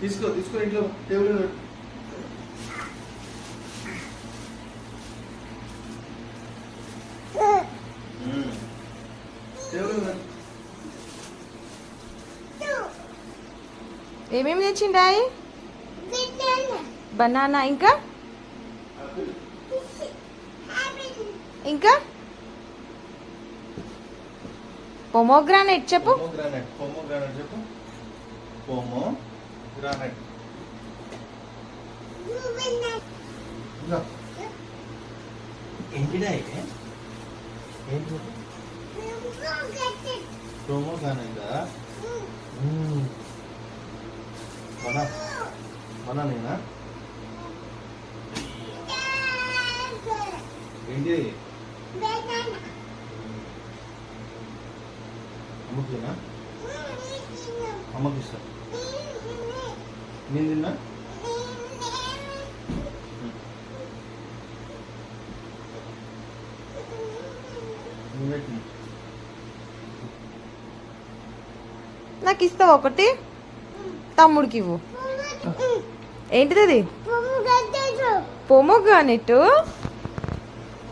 తీసుకో తీసుకో ఇంట్లో టేబుల్. ఏమేమి తెచ్చిండాయి బనానా ఇంకా? ఆపిల్. ఇంకా? పొమోగ్రానైట్ చెప్పు. పోమోగ్రానైట్ పోమోగ్రానైట్ చెప్పు. పోమో గ్రానైట్ ఏంటిదా ఇది? ఏంటి? బనానేనా ఏంటి అమ్మకినా అమ్మకి ఇస్తా నేను తిన్నా. నాకు ఇస్తావు ఒకటి? తమ్ముడికి ఇవ్వు. ఏంటిది అది? పొమోగ్రానైట్